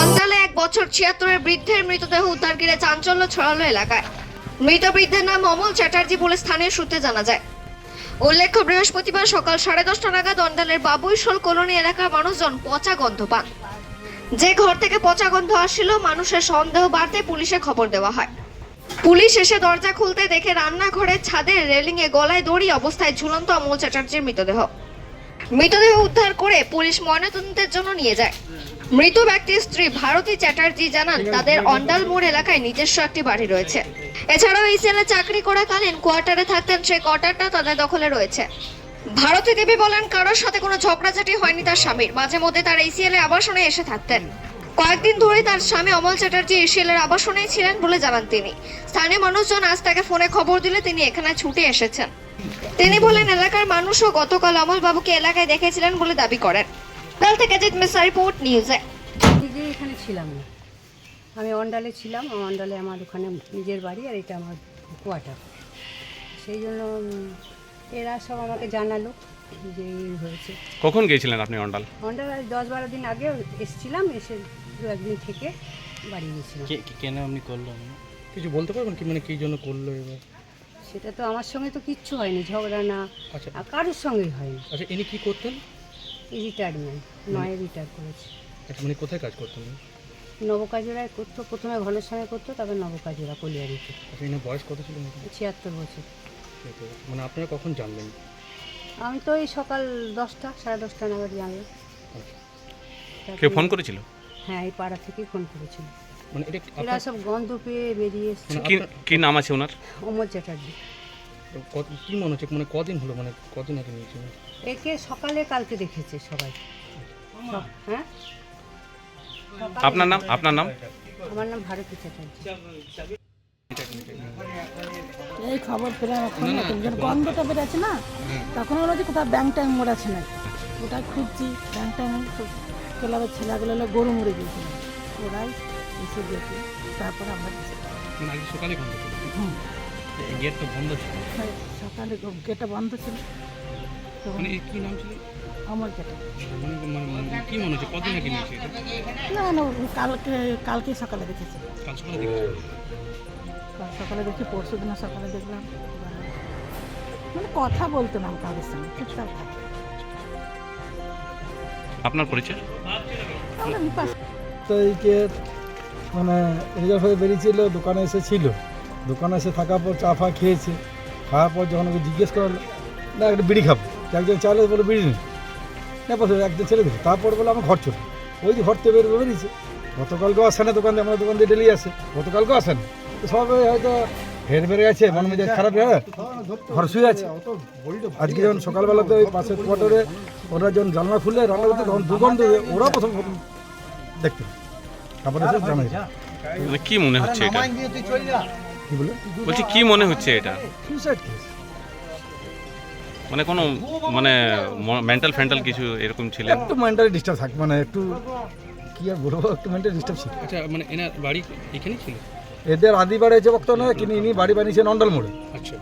অন্দালে এক বছর ছিয়াত্তরের বৃদ্ধের মৃতদেহ উদ্ধার ঘিরে চাঞ্চল্য ছড়ালো এলাকায়। মৃত বৃদ্ধের নাম অমল চ্যাটার্জি বলে স্থানীয় সূত্রে জানা যায়। উল্লেখ্য, বৃহস্পতিবার সকাল সাড়ে দশটা নাগাদ অন্ডালের বাবুইশোল কলোনি এলাকার মানুষজন পচা গন্ধ পান। যে ঘর থেকে পচা গন্ধ আসছিল, মানুষের সন্দেহ বাড়তে পুলিশে খবর দেওয়া হয়। পুলিশ এসে দরজা খুলতে দেখে রান্নাঘরের ছাদের রেলিংয়ে গলায় দড়ি অবস্থায় ঝুলন্ত অমল চ্যাটার্জির মৃতদেহ। মৃতদেহ উদ্ধার করে পুলিশ ময়নাতদন্তের জন্য নিয়ে যায়। মৃত ব্যক্তির স্ত্রী ভারতী চ্যাটার্জি জানান, তাদের অন্ডাল মোড় এলাকায় নিজস্ব একটি বাড়ি রয়েছে। এছাড়াও এই সেলে চাকরি করাকালীন কোয়ার্টারে থাকতেন সেই কোয়ার্টারটা তাদের দখলে রয়েছে। ভারতী দেবী বলেন, কারোর সাথে কোনো ঝগড়াঝাটি হয়নি তার স্বামীর। মাঝে মধ্যে তার এই সিএলে আবাসনে এসে থাকতেন। কয়েকদিন ধরে তার স্বামী অমল চ্যাটার্জি এশিয়ালের আবাসনেই ছিলেন বলে জানান তিনি। স্থানীয় মানুষজন আজ তাকে ফোনে খবর দিলে তিনি এখানে ছুটে এসেছেন। তিনি বলেন এলাকার মানুষও গতকাল অমল বাবুকে এলাকায় দেখেছিলেন বলে দাবি করেন। কাল থেকে জিত মিসা রিপোর্ট নিউজে। এখানে ছিলাম না। আমি অন্ডালে ছিলাম অন্ডালে আমার ওখানে নিজের বাড়ি আর এটা আমার কোয়ার্টার সেই জন্য এরা সব আমাকে জানালো যে এই হয়েছে। কখন গিয়েছিলেন আপনি অন্ডাল? অন্ডাল আজ দশ বারো দিন আগে এসেছিলাম এসে দু একদিন থেকে বাড়ি গেছিলাম কে কে- কেন আপনি করল কিছু বলতে পারবেন কি? মানে কি জন্য করল এবার? সেটা তো আমার সঙ্গে তো কিচ্ছু হয়নি ঝগড়া না। আচ্ছা। আর কারোর সঙ্গেই হয়নি। আচ্ছা ইনি কি করতেন? রিটায়ারমেন্ট নয় রিটায়ার করেছে। আচ্ছা মানে কোথায় কাজ করতেন উনি? নবকাজোড়ায় করতো প্রথমে ঘনের সঙ্গে করতো তারপর নবকাজোড়া কলিয়ারিতে আচ্ছা ইনি বয়স কত ছিল? ছিয়াত্তর বছর। মানে আপনারা কখন জানলেন? আমি তো এই সকাল দশটা সাড়ে দশটা নাগাদ জানলাম। আচ্ছা। কেউ ফোন করেছিল? হ্যাঁ এই পাড়া থেকেই ফোন করেছিল। মানে এটা এরা সব গন্ধ পেয়ে বেরিয়ে এসছে। মানে কি কি নাম আছে ওনার? অমর চ্যাটার্জি। কত কি মনে হচ্ছে মানে কদিন হলো মানে কদিন আগে নিয়েছিল একে সকালে কালকে দেখেছে সবাই। হ্যাঁ? আপনার নাম আপনার নাম? আমার নাম ভারতী চ্যাটার্জি। এই খবর পেলাম এখন যখন গন্ধটা বেরোচ্ছে না তখন হলো যে কোথাও ব্যাং ট্যাং মোড়াচ্ছে না ওটা খুঁজছি ব্যাং ট্যাং ক্লাবের ছেলেগুলো হলো গরু মরে গিয়েছিল। ওরাই এসে দেখি তারপর আমরা গেছি। মানে সকালে বন্ধ ছিল হুম। এই গেট তো বন্ধ ছিল। সকালে গেটটা বন্ধ ছিল। তখন মানে কি নাম ছিল? আমার গেটে মানে মানে কি মনে হচ্ছে? কদিন আগে নিয়েছে না না কালকে কালকে সকালে দেখেছি। কাল সকালে দেখেছি? সকালে দেখি পরশু দিন সকালে দেখলাম। মানে কথা বলতো না কারোর সঙ্গে চুপচাপ থাকতো। আপনার পরিচয়? আমরা বিপাস তারিখে মানে রেজাল্ট হয়ে বেরিয়েছিল, দোকানে এসেছিল দোকানে এসে থাকার পর চা ফা খেয়েছে। খাওয়ার পর যখন ওকে জিজ্ঞেস করল, না, একটা বিড়ি খাব। একজন চাইলে বলে, বিড়ি নেই না বলছে একজন ছেলে দিল তারপর বলে, আমার ঘর চলে। ওই যে ঘর থেকে বের বেরিয়েছে। গতকালকেও আসে না দোকান দিয়ে আমরা দোকান দিয়ে ডেলি আসে। গতকালকেও আসে না। সবাই হয়তো হের বেড়ে গেছে, মন মেজাজ খারাপ, হয়ে? ঘর শুয়ে আছে। আজকে যখন সকালবেলাতে ওই পাশের কোয়ার্টারে ওরা যখন জানলা খুলে রান্না করতে, তখন দুর্গন্ধ ওরা প্রথম দেখতে জানাই মানে কি মনে হচ্ছে এটা? কি বলে? বলছি কি মনে হচ্ছে এটা? সুইসাইড কেস মানে কোনো মানে মেন্টাল ফ্যান্টাল কিছু এরকম ছিলেন? একটু মেন্টালি ডিস্টার্ব থাকে মানে একটু কি আর বলব একটু মেন্টালি ডিস্টার্ব ছিল। আচ্ছা মানে এনার বাড়ি এখানেই ছিল? এদের আদি বাড়ি হচ্ছে বক্ত নয় কিন্তু ইনি বাড়ি বানিয়েছেন অন্ডাল মোড়ে আচ্ছা।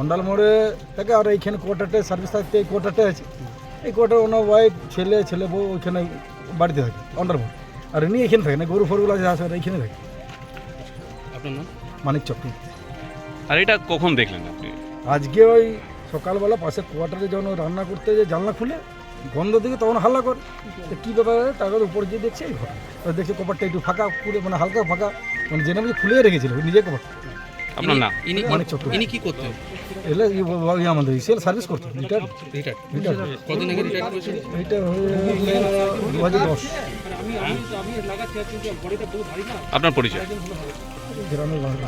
অন্ডাল মোড়ে থেকে আর এইখানে কোয়ার্টারটা সার্ভিস থাকতে এই কোয়ার্টারটা আছে। এই কোয়ার্টার ওনার ওয়াইফ ছেলে ছেলে বউ ওইখানে বাড়িতে থাকে অন্ডাল মোড় আর ইনি এখানে থাকে না গরু ফরগুলো আছে আর এখানে থাকে। আপনার নাম? মানিক চক্র। আর এটা কখন দেখলেন আপনি? আজকে ওই সকালবেলা পাশে কোয়ার্টারে যখন রান্না করতে যে জানলা খুলে গন্ধ দিকে তখন হাল্লা করে। কী ব্যাপার তারপর উপর গিয়ে দেখছে এই ঘটনা দেখছে কপারটা একটু ফাঁকা পুরো মানে হালকা ফাঁকা মানে জেনে বুঝে খুলে রেখেছিল নিজে কপারটা। কপার আপনার নাম? ইনি কি করতেন? এলে আমাদের সার্ভিস রিটায়ার রিটায়ার আগে করেছেন হয়ে দু হাজার দশ। আপনার পরিচয়? গ্রামের বাংলা।